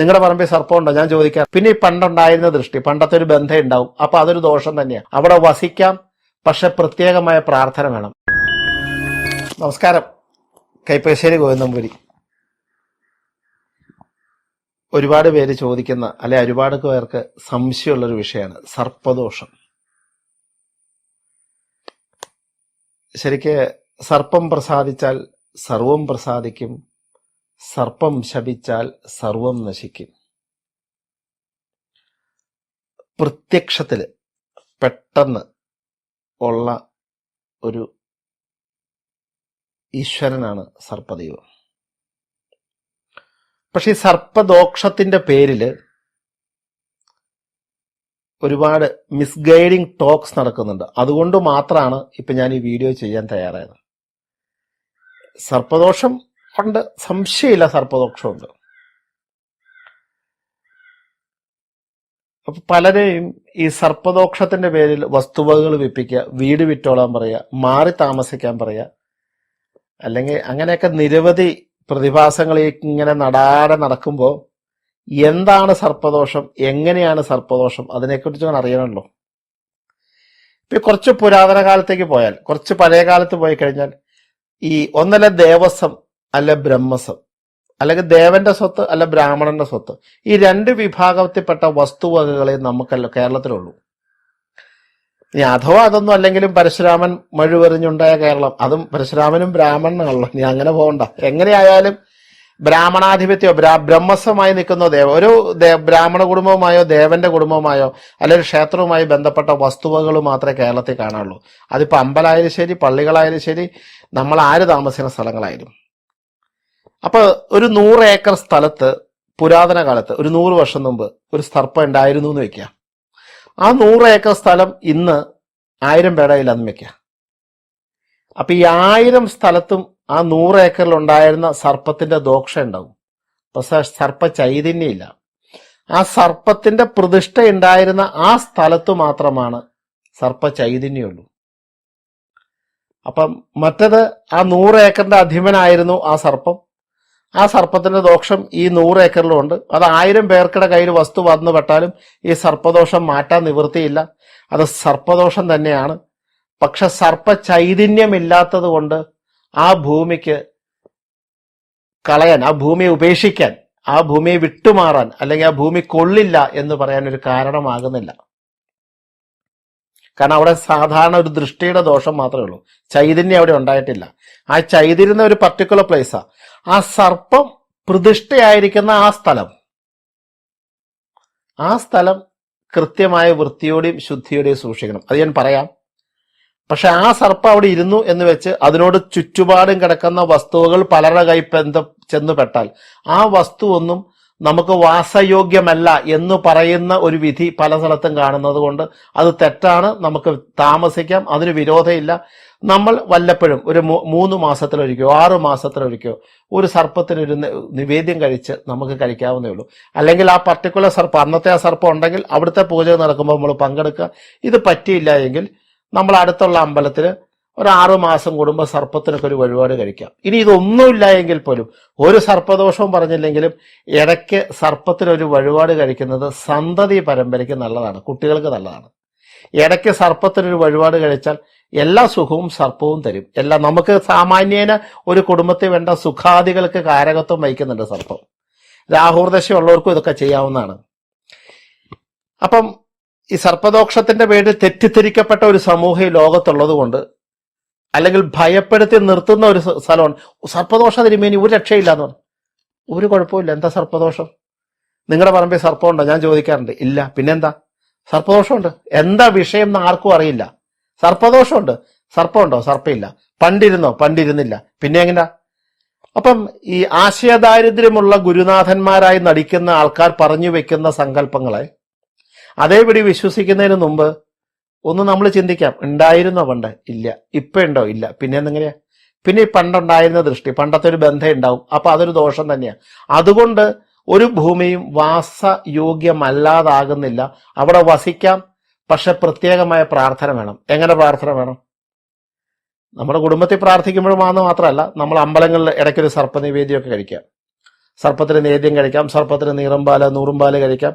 നിങ്ങളുടെ പറമ്പിൽ സർപ്പമുണ്ടോ ഞാൻ ചോദിക്കാം. പിന്നെ ഈ പണ്ടുണ്ടായിരുന്ന ദൃഷ്ടി പണ്ടത്തെ ഒരു ബന്ധം ഉണ്ടാവും. അപ്പൊ അതൊരു ദോഷം തന്നെയാണ് അവിടെ വസിക്കാം പക്ഷെ പ്രത്യേകമായ പ്രാർത്ഥന വേണം. നമസ്കാരം. കൈപ്പശ്ശേരി ഗോവിന്ദമ്പുരി. ഒരുപാട് പേര് ചോദിക്കുന്ന അല്ലെ ഒരുപാട് പേർക്ക് സംശയമുള്ളൊരു വിഷയമാണ് സർപ്പദോഷം. ശരിക്ക് സർപ്പം പ്രസാദിച്ചാൽ സർവം പ്രസാദിക്കും സർപ്പം ശപിച്ചാൽ സർവം നശിക്കും. പ്രത്യക്ഷത്തിൽ പെട്ടെന്ന് ഉള്ള ഒരു ഈശ്വരനാണ് സർപ്പദൈവം. പക്ഷേ സർപ്പദോക്ഷത്തിന്റെ പേരിൽ ഒരുപാട് മിസ്ഗൈഡിങ് ടോക്സ് നടക്കുന്നുണ്ട്. അതുകൊണ്ട് മാത്രമാണ് ഇപ്പം ഞാൻ ഈ വീഡിയോ ചെയ്യാൻ തയ്യാറായത്. സർപ്പദോഷം ഉണ്ട് സംശയമില്ല സർപ്പദോഷമുണ്ട് പലരെയും ഈ സർപ്പദോഷത്തിന്റെ പേരിൽ വസ്തുവകകൾ വിപ്പിക്കുക വീട് വിറ്റോളാൻ പറയുക മാറി താമസിക്കാൻ പറയുക അല്ലെങ്കിൽ അങ്ങനെയൊക്കെ നിരവധി പ്രതിഭാസങ്ങൾ ഇങ്ങനെ നടാടെ നടക്കുമ്പോൾ എന്താണ് സർപ്പദോഷം എങ്ങനെയാണ് സർപ്പദോഷം അതിനെക്കുറിച്ച് ഞാൻ അറിയണമല്ലോ. ഇപ്പൊ കുറച്ച് പുരാതന കാലത്തേക്ക് പോയാൽ കുറച്ച് പഴയ കാലത്ത് പോയി കഴിഞ്ഞാൽ ഈ ഒന്നല്ല ദേവസ്വം അല്ല ബ്രഹ്മസം അല്ലെങ്കിൽ ദേവന്റെ സ്വത്ത് അല്ല ബ്രാഹ്മണന്റെ സ്വത്ത്. ഈ രണ്ട് വിഭാഗത്തിൽപ്പെട്ട വസ്തുവകകളെ നമുക്കല്ല കേരളത്തിലുള്ളൂ. ഇനി അഥവാ അതൊന്നും അല്ലെങ്കിലും പരശുരാമൻ മഴുവെറിഞ്ഞുണ്ടായ കേരളം. അതും പരശുരാമനും ബ്രാഹ്മണനാണല്ലോ ഇനി അങ്ങനെ പോകണ്ട. എങ്ങനെയായാലും ബ്രാഹ്മണാധിപത്യോ ബ്രാ ബ്രഹ്മസ്വമായി നിൽക്കുന്ന ദേവ ഒരു ബ്രാഹ്മണ കുടുംബവുമായോ ദേവന്റെ കുടുംബവുമായോ അല്ലെങ്കിൽ ക്ഷേത്രവുമായി ബന്ധപ്പെട്ട വസ്തുവകൾ മാത്രമേ കേരളത്തിൽ കാണാറുള്ളൂ അതിപ്പോ അമ്പലമായാലും ശരി പള്ളികളായാലും ശരി നമ്മൾ ആര് താമസിക്കുന്ന സ്ഥലങ്ങളായാലും. അപ്പൊ ഒരു നൂറ് ഏക്കർ സ്ഥലത്ത് പുരാതന കാലത്ത് ഒരു നൂറ് വർഷം മുമ്പ് ഒരു സർപ്പം ഉണ്ടായിരുന്നു എന്ന് വെക്കുക. ആ നൂറ് ഏക്കർ സ്ഥലം ഇന്ന് ആയിരം പേരുടെ കയ്യിലാന്ന് വെക്കുക. അപ്പൊ ഈ ആയിരം സ്ഥലത്തും ആ നൂറ് ഏക്കറിൽ ഉണ്ടായിരുന്ന സർപ്പത്തിന്റെ ദോക്ഷ ഉണ്ടാവും. പക്ഷെ സർപ്പ ചൈതന്യമില്ല. ആ സർപ്പത്തിന്റെ പ്രതിഷ്ഠ ഉണ്ടായിരുന്ന ആ സ്ഥലത്ത് മാത്രമാണ് സർപ്പ ചൈതന്യമുള്ളൂ. അപ്പം മറ്റത് ആ നൂറ് ഏക്കറിന്റെ അധിപനായിരുന്നു ആ സർപ്പം. ആ സർപ്പത്തിന്റെ ദോഷം ഈ നൂറ് ഏക്കറിലുണ്ട് അത് ആയിരം പേർക്കിടെ കയ്യിൽ വസ്തു വന്നു പെട്ടാലും ഈ സർപ്പദോഷം മാറ്റാൻ നിവൃത്തിയില്ല. അത് സർപ്പദോഷം തന്നെയാണ്. പക്ഷെ സർപ്പ ചൈതന്യമില്ലാത്തത് കൊണ്ട് ആ ഭൂമിക്ക് കളയാൻ ആ ഭൂമിയെ ഉപേക്ഷിക്കാൻ ആ ഭൂമിയെ വിട്ടുമാറാൻ അല്ലെങ്കിൽ ആ ഭൂമി കൊള്ളില്ല എന്ന് പറയാൻ ഒരു കാരണമാകുന്നില്ല. കാരണം അവിടെ സാധാരണ ഒരു ദൃഷ്ടിയുടെ ദോഷം മാത്രമേ ഉള്ളൂ. ചൈതന്യം അവിടെ ഉണ്ടായിട്ടില്ല. ആ ചൈതിരുന്ന ഒരു പർട്ടിക്കുലർ പ്ലേസാ ആ. സർപ്പം പ്രതിഷ്ഠയായിരിക്കുന്ന ആ സ്ഥലം. ആ സ്ഥലം കൃത്യമായ വൃത്തിയോടെയും ശുദ്ധിയോടെയും സൂക്ഷിക്കണം. അത് ഞാൻ പറയാം. പക്ഷെ ആ സർപ്പം അവിടെ ഇരുന്നു എന്ന് വെച്ച് അതിനോട് ചുറ്റുപാടും കിടക്കുന്ന വസ്തുവകൾ പലരുടെ കൈ ബന്ധം ചെന്നുപെട്ടാൽ ആ വസ്തു ഒന്നും നമുക്ക് വാസയോഗ്യമല്ല എന്ന് പറയുന്ന ഒരു വിധി പല സ്ഥലത്തും കാണുന്നത് കൊണ്ട് അത് തെറ്റാണ്. നമുക്ക് താമസിക്കാം. അതിന് വിരോധമില്ല. നമ്മൾ വല്ലപ്പോഴും ഒരു മൂന്ന് മാസത്തിലൊരിക്കോ ആറു മാസത്തിലൊരിക്കോ ഒരു സർപ്പത്തിന് ഒരു നി- നിവേദ്യം കഴിച്ച് നമുക്ക് കഴിക്കാവുന്നേ ഉള്ളൂ. അല്ലെങ്കിൽ ആ പർട്ടിക്കുലർ സർപ്പം അന്നത്തെ ആ സർപ്പം ഉണ്ടെങ്കിൽ അവിടുത്തെ പൂജ നടക്കുമ്പോൾ നമ്മൾ പങ്കെടുക്കുക. ഇത് പറ്റിയില്ല എങ്കിൽ നമ്മൾ അടുത്തുള്ള അമ്പലത്തിൽ ഒരു ആറു മാസം കൂടുമ്പോൾ സർപ്പത്തിനൊക്കെ ഒരു വഴിപാട് കഴിക്കാം. ഇനി ഇതൊന്നുമില്ല എങ്കിൽ പോലും ഒരു സർപ്പദോഷവും പറഞ്ഞില്ലെങ്കിലും ഇടയ്ക്ക് സർപ്പത്തിനൊരു വഴിപാട് കഴിക്കുന്നത് സന്തതി പരമ്പരയ്ക്ക് നല്ലതാണ് കുട്ടികൾക്ക് നല്ലതാണ്. ഇടയ്ക്ക് സർപ്പത്തിനൊരു വഴിപാട് കഴിച്ചാൽ എല്ലാ സുഖവും സർപ്പവും തരും. എല്ലാം നമുക്ക് സാമാന്യേന ഒരു കുടുംബത്തിൽ വേണ്ട സുഖാദികൾക്ക് കാരകത്വം വഹിക്കുന്നുണ്ട് സർപ്പം. രാഹുർദശ ഉള്ളവർക്കും ഇതൊക്കെ ചെയ്യാവുന്നതാണ്. അപ്പം ഈ സർപ്പദോഷത്തിന്റെ പേരിൽ തെറ്റിദ്ധരിക്കപ്പെട്ട ഒരു സമൂഹം ഈ ലോകത്തുള്ളത് കൊണ്ട് അല്ലെങ്കിൽ ഭയപ്പെടുത്തി നിർത്തുന്ന ഒരു സ്ഥലമാണ്. സർപ്പദോഷ തിരുമേനി ഒരു രക്ഷയില്ല എന്ന് പറഞ്ഞു. ഒരു കുഴപ്പമില്ല എന്താ സർപ്പദോഷം? നിങ്ങളുടെ പറമ്പിൽ സർപ്പമുണ്ടോ? ഞാൻ ചോദിക്കാറുണ്ട്. ഇല്ല. പിന്നെന്താ? സർപ്പദോഷമുണ്ട്. എന്താ വിഷയം എന്ന് ആർക്കും അറിയില്ല. സർപ്പദോഷമുണ്ട്. സർപ്പമുണ്ടോ? സർപ്പമില്ല. പണ്ടിരുന്നോ? പണ്ടിരുന്നില്ല. പിന്നെ എങ്ങനെയാ അപ്പം ഈ ആശയദാരിദ്ര്യമുള്ള ഗുരുനാഥന്മാരായി നടിക്കുന്ന ആൾക്കാർ പറഞ്ഞു വെക്കുന്ന സങ്കല്പങ്ങളെ അതേപടി വിശ്വസിക്കുന്നതിന് മുമ്പ് ഒന്ന് നമ്മൾ ചിന്തിക്കാം ഉണ്ടായിരുന്നോ പണ്ട്? ഇല്ല. ഇപ്പൊ ഉണ്ടോ? ഇല്ല. പിന്നെ എന്തെങ്ങനെയാ? പിന്നെ ഈ പണ്ടുണ്ടായിരുന്ന ദൃഷ്ടി പണ്ടത്തെ ഒരു ബന്ധം ഉണ്ടാവും. അപ്പൊ അതൊരു ദോഷം തന്നെയാണ് അതുകൊണ്ട് ഒരു ഭൂമിയും വാസയോഗ്യമല്ലാതാകുന്നില്ല. അവിടെ വസിക്കാം പക്ഷെ പ്രത്യേകമായ പ്രാർത്ഥന വേണം. എങ്ങനെ പ്രാർത്ഥന വേണം? നമ്മുടെ കുടുംബത്തിൽ പ്രാർത്ഥിക്കുമ്പോഴും മാത്രമല്ല നമ്മൾ അമ്പലങ്ങളിൽ ഇടയ്ക്കൊരു സർപ്പനിവേദ്യമൊക്കെ കഴിക്കാം. സർപ്പത്തിന് നേദ്യം കഴിക്കാം സർപ്പത്തിന് നീറമ്പാൽ നൂറുമ്പാൽ കഴിക്കാം.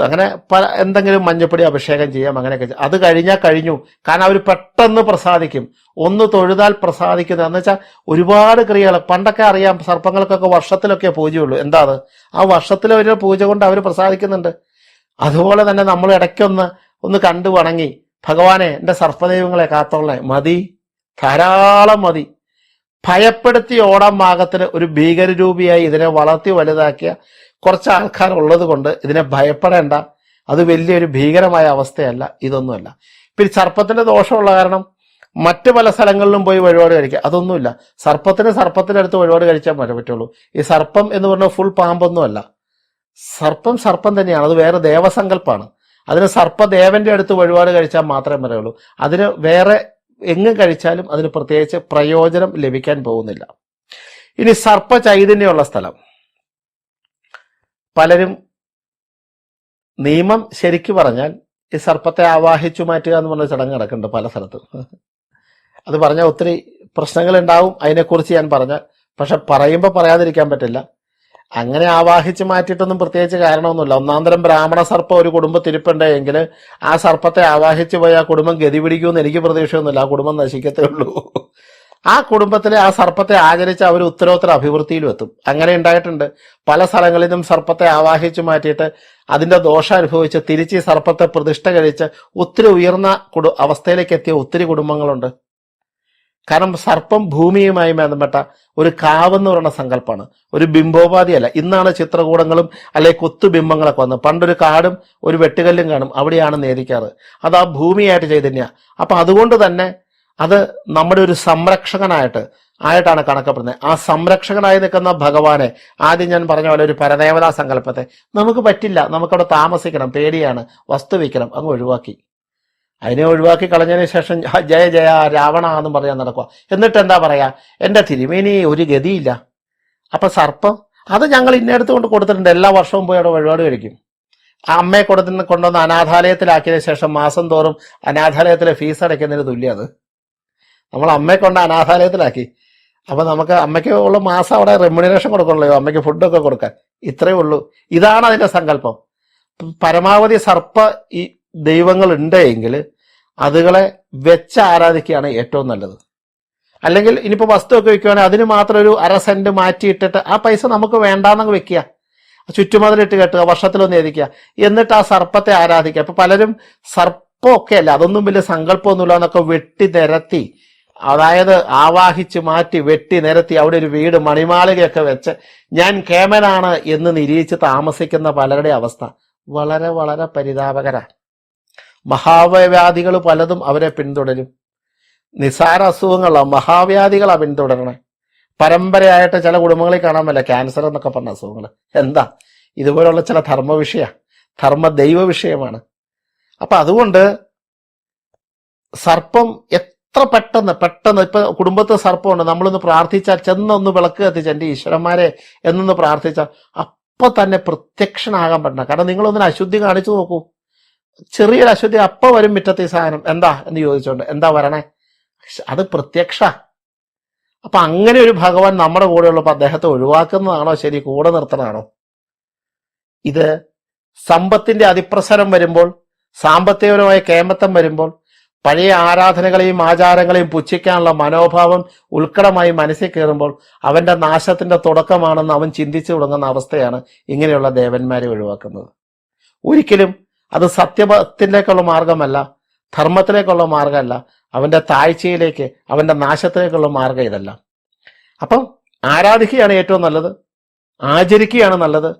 അങ്ങനെ പല എന്തെങ്കിലും മഞ്ഞപ്പൊടി അഭിഷേകം ചെയ്യാം അങ്ങനെയൊക്കെ. അത് കഴിഞ്ഞാൽ കഴിഞ്ഞു. കാരണം അവർ പെട്ടെന്ന് പ്രസാദിക്കും. ഒന്ന് തൊഴുതാൽ പ്രസാദിക്കുന്നത്. എന്ന് വെച്ചാൽ ഒരുപാട് ക്രിയകൾ പണ്ടൊക്കെ അറിയാം സർപ്പങ്ങൾക്കൊക്കെ വർഷത്തിലൊക്കെ പൂജയുള്ളൂ. എന്താ അത് ആ വർഷത്തിലെ ഒരു പൂജ കൊണ്ട് അവർ പ്രസാദിക്കുന്നുണ്ട്. അതുപോലെ തന്നെ നമ്മൾ ഇടയ്ക്കൊന്ന് ഒന്ന് കണ്ടു വണങ്ങി. ഭഗവാനെ എന്റെ സർപ്പദൈവങ്ങളെ കാത്തോളെ മതി. ധാരാളം മതി. ഭയപ്പെടുത്തി ഓടാൻ ഭാഗത്തിന് ഒരു ഭീകരരൂപിയായി ഇതിനെ വളർത്തി വലുതാക്കിയ കുറച്ച് ആൾക്കാർ ഉള്ളത് കൊണ്ട് ഇതിനെ ഭയപ്പെടേണ്ട. അത് വലിയൊരു ഭീകരമായ അവസ്ഥയല്ല. ഇതൊന്നുമല്ല. പിന്നെ സർപ്പത്തിന്റെ ദോഷമുള്ള കാരണം മറ്റ് പല സ്ഥലങ്ങളിലും പോയി വഴിപാട് കഴിക്കുക. അതൊന്നുമില്ല. സർപ്പത്തിന് സർപ്പത്തിന്റെ അടുത്ത് വഴിപാട് കഴിച്ചാൽ മതി പറ്റുള്ളൂ. ഈ സർപ്പം എന്ന് പറഞ്ഞാൽ ഫുൾ പാമ്പൊന്നുമല്ല. സർപ്പം സർപ്പം തന്നെയാണ്. അത് വേറെ ദേവസങ്കല്പാണ്. അതിന് സർപ്പദേവന്റെ അടുത്ത് വഴിപാട് കഴിച്ചാൽ മാത്രമേ പറയുള്ളൂ അതിന് വേറെ എങ്ങും കഴിച്ചാലും അതിന് പ്രത്യേകിച്ച് പ്രയോജനം ലഭിക്കാൻ പോകുന്നില്ല. ഇനി സർപ്പ ചൈതന്യമുള്ള സ്ഥലം. പലരും നിയമം ശരിക്കു പറഞ്ഞാൽ ഈ സർപ്പത്തെ ആവാഹിച്ചു മാറ്റുക എന്ന് പറഞ്ഞ ചടങ്ങ് നടക്കുന്നുണ്ട് പല സ്ഥലത്തും. അത് പറഞ്ഞാൽ ഒത്തിരി പ്രശ്നങ്ങൾ ഉണ്ടാവും അതിനെക്കുറിച്ച് ഞാൻ പറഞ്ഞാൽ പക്ഷെ പറയുമ്പോൾ പറയാതിരിക്കാൻ പറ്റില്ല. അങ്ങനെ ആവാഹിച്ച് മാറ്റിയിട്ടൊന്നും പ്രത്യേകിച്ച് കാരണമൊന്നുമില്ല. ഒന്നാന്തരം ബ്രാഹ്മണ സർപ്പം ഒരു കുടുംബത്തിരിപ്പുണ്ടെങ്കിൽ ആ സർപ്പത്തെ ആവാഹിച്ച് പോയി ആ കുടുംബം ഗതി പിടിക്കുമെന്ന് എനിക്ക് പ്രതീക്ഷയൊന്നുമില്ല. ആ കുടുംബം നശിക്കത്തേ ഉള്ളൂ. ആ കുടുംബത്തിലെ ആ സർപ്പത്തെ ആചരിച്ച് അവർ ഉത്തരോത്തര അഭിവൃദ്ധിയിലും എത്തും. അങ്ങനെ ഉണ്ടായിട്ടുണ്ട്. പല സ്ഥലങ്ങളിലും സർപ്പത്തെ ആവാഹിച്ചു മാറ്റിയിട്ട് അതിന്റെ ദോഷം അനുഭവിച്ച് തിരിച്ച് ഈ സർപ്പത്തെ പ്രതിഷ്ഠ കഴിച്ച് ഒത്തിരി ഉയർന്ന കുടു അവസ്ഥയിലേക്ക് എത്തിയ ഒത്തിരി കുടുംബങ്ങളുണ്ട്. കാരണം സർപ്പം ഭൂമിയുമായി ബന്ധപ്പെട്ട ഒരു കാവെന്ന് പറയുന്ന സങ്കല്പമാണ് ഒരു ബിംബോപാധിയല്ല. ഇന്നാണ് ചിത്രകൂടങ്ങളും അല്ലെ കൊത്തുബിംബങ്ങളൊക്കെ വന്നത്. പണ്ടൊരു കാടും ഒരു വെട്ടുകല്ലും കാണും. അവിടെയാണ് നേരിക്കാറ്. അത് ആ ഭൂമിയായിട്ട് ചൈതന്യ. അപ്പൊ അതുകൊണ്ട് തന്നെ അത് നമ്മുടെ ഒരു സംരക്ഷകനായിട്ട് ആയിട്ടാണ് കണക്കപ്പെടുന്നത്. ആ സംരക്ഷകനായി നിൽക്കുന്ന ഭഗവാനെ ആദ്യം ഞാൻ പറഞ്ഞ പോലെ ഒരു പരദേവതാ സങ്കല്പത്തെ നമുക്ക് പറ്റില്ല. നമുക്കവിടെ താമസിക്കണം പേടിയാണ്. വസ്തു വയ്ക്കണം അങ്ങ് ഒഴിവാക്കി. അതിനെ ഒഴിവാക്കി കളഞ്ഞതിന് ശേഷം ജയ ജയ രാവണ എന്ന് പറയാൻ നടക്കുക എന്നിട്ട് എന്താ പറയാ? എന്റെ തിരുമേനി ഒരു ഗതിയില്ല. അപ്പൊ സർപ്പം അത് ഞങ്ങൾ ഇന്നടുത്ത് കൊണ്ട് കൊടുത്തിട്ടുണ്ട്. എല്ലാ വർഷവും പോയി അവിടെ വഴിപാട് കഴിക്കും. ആ അമ്മയെ കൊടുത്തിന് കൊണ്ടുവന്ന് അനാഥാലയത്തിലാക്കിയതിനു ശേഷം മാസം തോറും അനാഥാലയത്തിലെ ഫീസ് അടയ്ക്കുന്നതിന് തുല്യം അത്. നമ്മൾ അമ്മയെ കൊണ്ട് അനാഥാലയത്തിലാക്കി. അപ്പം നമുക്ക് അമ്മയ്ക്ക് ഉള്ള മാസം അവിടെ റെമ്യൂണറേഷൻ കൊടുക്കണല്ലോ അമ്മയ്ക്ക് ഫുഡൊക്കെ കൊടുക്കാൻ. ഇത്രയേ ഉള്ളൂ. ഇതാണ് അതിന്റെ സങ്കല്പം. പരമാവധി സർപ്പ ഈ ദൈവങ്ങൾ ഉണ്ടെങ്കിൽ അതുകളെ വെച്ച് ആരാധിക്കുകയാണ് ഏറ്റവും നല്ലത്. അല്ലെങ്കിൽ ഇനിയിപ്പോ വസ്തുവൊക്കെ വെക്കുവാണെങ്കിൽ അതിന് മാത്രം ഒരു അര സെന്റ് മാറ്റിയിട്ടിട്ട് ആ പൈസ നമുക്ക് വേണ്ടാന്നങ്ങ് വെക്കുക. ചുറ്റുമതിലിട്ട് കെട്ടുക വർഷത്തിലൊന്ന് എഴുതിക്കുക. എന്നിട്ട് ആ സർപ്പത്തെ ആരാധിക്കുക. ഇപ്പം പലരും സർപ്പമൊക്കെ അല്ല അതൊന്നും വലിയ സങ്കല്പമൊന്നുമില്ല എന്നൊക്കെ വെട്ടി നിരത്തി അതായത് ആവാഹിച്ച് മാറ്റി വെട്ടി നിരത്തി അവിടെ ഒരു വീട് മണിമാളികയൊക്കെ വെച്ച് ഞാൻ കേമനാണ് എന്ന് നിരീക്ഷിച്ച് താമസിക്കുന്ന പലരുടെ അവസ്ഥ. വളരെ വളരെ പരിതാപകര. മഹാവ്യാധികൾ പലതും അവരെ പിന്തുടരും. നിസാര അസുഖങ്ങളോ മഹാവ്യാധികളാ പിന്തുടരണേ. പരമ്പരയായിട്ട് ചില കുടുംബങ്ങളിൽ കാണാൻ പറ്റില്ല ക്യാൻസർ എന്നൊക്കെ പറഞ്ഞ അസുഖങ്ങൾ എന്താ? ഇതുപോലുള്ള ചില ധർമ്മ വിഷയ ധർമ്മ ദൈവ വിഷയമാണ്. അപ്പൊ അതുകൊണ്ട് സർപ്പം എത്ര പെട്ടെന്ന് പെട്ടെന്ന് ഇപ്പൊ കുടുംബത്തെ സർപ്പമുണ്ട്. നമ്മളൊന്ന് പ്രാർത്ഥിച്ചാൽ ചെന്നൊന്ന് വിളക്ക് കത്തിച്ച് എന്റെ ഈശ്വരന്മാരെ എന്നൊന്ന് പ്രാർത്ഥിച്ചാൽ അപ്പൊ തന്നെ പ്രത്യക്ഷനാകാൻ പറ്റണം. കാരണം നിങ്ങളൊന്നിന് അശുദ്ധി കാണിച്ചു നോക്കൂ. ചെറിയൊരു അശുദ്ധി അപ്പൊ വരും മുറ്റത്തെ സാധനം. എന്താ എന്ന് ചോദിച്ചോണ്ട്. എന്താ വരണേ? അത് പ്രത്യക്ഷ. അപ്പൊ അങ്ങനെ ഒരു ഭഗവാൻ നമ്മുടെ കൂടെ ഉള്ളപ്പോ അദ്ദേഹത്തെ ഒഴിവാക്കുന്നതാണോ? ശരി കൂടെ നിർത്തണതാണോ? ഇത് സമ്പത്തിന്റെ അതിപ്രസരം വരുമ്പോൾ സാമ്പത്തികപരമായ കേമത്തം വരുമ്പോൾ പഴയ ആരാധനകളെയും ആചാരങ്ങളെയും പുച്ഛിക്കാനുള്ള മനോഭാവം ഉൾക്കടമായി മനസ്സിൽ കയറുമ്പോൾ അവന്റെ നാശത്തിന്റെ തുടക്കമാണെന്ന് അവൻ ചിന്തിച്ചു തുടങ്ങുന്ന അവസ്ഥയാണ് ഇങ്ങനെയുള്ള ദേവന്മാരെ ഒഴിവാക്കുന്നത്. ഒരിക്കലും അത് സത്യത്തിലേക്കുള്ള മാർഗമല്ല ധർമ്മത്തിലേക്കുള്ള മാർഗമല്ല അവന്റെ താഴ്ചയിലേക്ക് അവന്റെ നാശത്തിലേക്കുള്ള മാർഗം ഇതല്ല. അപ്പം ആരാധിക്കുകയാണ് ഏറ്റവും നല്ലത്? ആചരിക്കുകയാണ് നല്ലത്?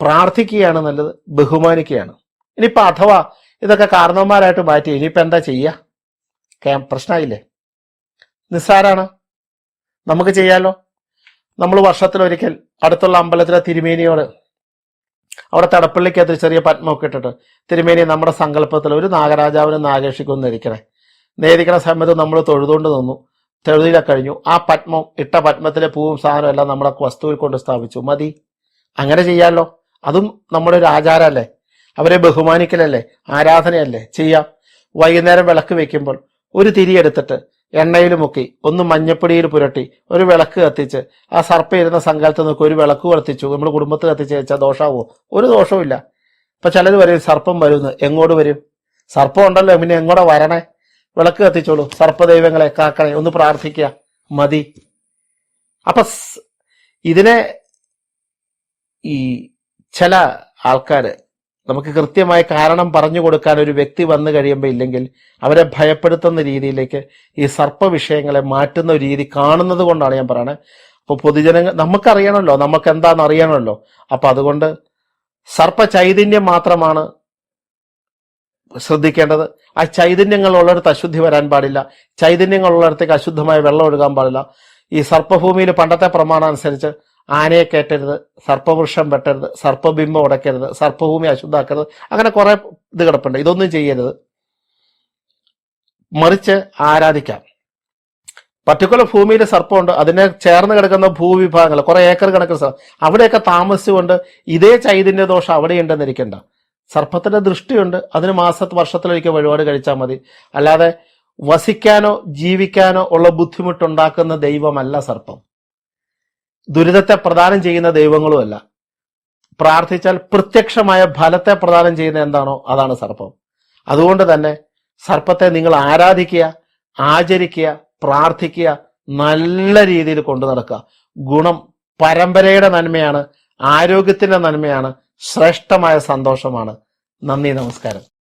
പ്രാർത്ഥിക്കുകയാണ് നല്ലത്? ബഹുമാനിക്കുകയാണ്? ഇനിയിപ്പോൾ അഥവാ ഇതൊക്കെ കാരണവന്മാരായിട്ട് മാറ്റി ഇനിയിപ്പോൾ എന്താ ചെയ്യുക പ്രശ്നമായില്ലേ നിസ്സാരാണ്. നമുക്ക് ചെയ്യാലോ? നമ്മൾ വർഷത്തിലൊരിക്കൽ അടുത്തുള്ള അമ്പലത്തിലെ തിരുമേനിയോട് അവിടെ തടപ്പള്ളിക്കകത്ത് ചെറിയ പത്മമൊക്കെ ഇട്ടിട്ട് തിരുമേനി നമ്മുടെ സങ്കല്പത്തിൽ ഒരു നാഗരാജാവിനെ നാഗേഷിക്കും ഇരിക്കണേ നേരിക്കണ സമയത്ത് നമ്മൾ തൊഴുതുകൊണ്ട് നിന്നു. തൊഴുതില കഴിഞ്ഞു. ആ പത്മം ഇട്ട പത്മത്തിലെ പൂവും സാധനവും എല്ലാം നമ്മളെ വസ്തുവിൽ കൊണ്ട് സ്ഥാപിച്ചു. മതി. അങ്ങനെ ചെയ്യാമല്ലോ അതും നമ്മുടെ ഒരു ആചാരമല്ലേ? അവരെ ബഹുമാനിക്കലല്ലേ? ആരാധനയല്ലേ? ചെയ്യാം. വൈകുന്നേരം വിളക്ക് വെക്കുമ്പോൾ ഒരു തിരിയെടുത്തിട്ട് എണ്ണയിൽ മുക്കി ഒന്ന് മഞ്ഞപ്പൊടിയിൽ പുരട്ടി ഒരു വിളക്ക് കത്തിച്ച് ആ സർപ്പയിരുന്ന ഇരുന്ന സംഘാലത്ത് നോക്കി ഒരു വിളക്ക് കത്തിച്ചു. നമ്മുടെ കുടുംബത്തിൽ കത്തിച്ച് വെച്ചാൽ ദോഷാവോ ഒരു ദോഷവും ഇല്ല ഇപ്പൊ ചിലർ വരും സർപ്പം വരുന്നു എങ്ങോട്ട് വരും? സർപ്പം ഉണ്ടല്ലോ പിന്നെ എങ്ങോട്ട് വരണേ? വിളക്ക് കത്തിച്ചോളൂ. സർപ്പദൈവങ്ങളെ കാക്കണേ ഒന്ന് പ്രാർത്ഥിക്കുക. മതി. അപ്പൊ ഇതിനെ ഈ ചില ആൾക്കാര് നമുക്ക് കൃത്യമായ കാരണം പറഞ്ഞു കൊടുക്കാൻ ഒരു വ്യക്തി വന്നു കഴിയുമ്പോൾ ഇല്ലെങ്കിൽ അവരെ ഭയപ്പെടുത്തുന്ന രീതിയിലേക്ക് ഈ സർപ്പ വിഷയങ്ങളെ മാറ്റുന്ന ഒരു രീതി കാണുന്നത് കൊണ്ടാണ് ഞാൻ പറയുന്നത് അപ്പോൾ പൊതുജനങ്ങൾ നമുക്കറിയണമല്ലോ നമുക്ക് എന്താണെന്ന് അറിയണമല്ലോ. അപ്പൊ അതുകൊണ്ട് സർപ്പ ചൈതന്യം മാത്രമാണ് ശ്രദ്ധിക്കേണ്ടത്. ആ ചൈതന്യങ്ങൾ ഉള്ളിടത്ത് അശുദ്ധി വരാൻ പാടില്ല. ചൈതന്യങ്ങൾ ഉള്ളിടത്തേക്ക് അശുദ്ധമായ വെള്ളം ഒഴുകാൻ പാടില്ല. ഈ സർപ്പഭൂമിയിൽ പണ്ടത്തെ പ്രമാണം അനുസരിച്ച് ആനയെ കയറ്റരുത് സർപ്പവൃക്ഷം വെട്ടരുത് സർപ്പബിംബം ഉടക്കരുത് സർപ്പഭൂമി അശുദ്ധാക്കരുത് അങ്ങനെ കുറെ ഇത് കിടപ്പുണ്ട്. ഇതൊന്നും ചെയ്യരുത്. മറിച്ച് ആരാധിക്കാം. പർട്ടിക്കുലർ ഭൂമിയിൽ സർപ്പമുണ്ട് അതിനെ ചേർന്ന് കിടക്കുന്ന ഭൂവിഭാഗങ്ങൾ കുറെ ഏക്കർ കണക്കിന് സ്ഥലം അവിടെയൊക്കെ താമസിച്ചുകൊണ്ട് ഇതേ ചൈതന്യ ദോഷം അവിടെയുണ്ടെന്നിരിക്കണ്ട. സർപ്പത്തിന്റെ ദൃഷ്ടിയുണ്ട് അതിന് മാസത്ത് വർഷത്തിലൊരിക്കൽ വഴിപാട് കഴിച്ചാൽ മതി. അല്ലാതെ വസിക്കാനോ ജീവിക്കാനോ ഉള്ള ബുദ്ധിമുട്ടുണ്ടാക്കുന്ന ദൈവമല്ല സർപ്പം. ദുരിതത്തെ പ്രദാനം ചെയ്യുന്ന ദൈവങ്ങളുമല്ല. പ്രാർത്ഥിച്ചാൽ പ്രത്യക്ഷമായ ഫലത്തെ പ്രദാനം ചെയ്യുന്ന എന്താണോ അതാണ് സർപ്പം. അതുകൊണ്ട് തന്നെ സർപ്പത്തെ നിങ്ങൾ ആരാധിക്കുക ആചരിക്കുക പ്രാർത്ഥിക്കുക നല്ല രീതിയിൽ കൊണ്ടു നടക്കുക. ഗുണം പരമ്പരയുടെ നന്മയാണ് ആരോഗ്യത്തിന്റെ നന്മയാണ് ശ്രേഷ്ഠമായ സന്തോഷമാണ്. നന്ദി നമസ്കാരം.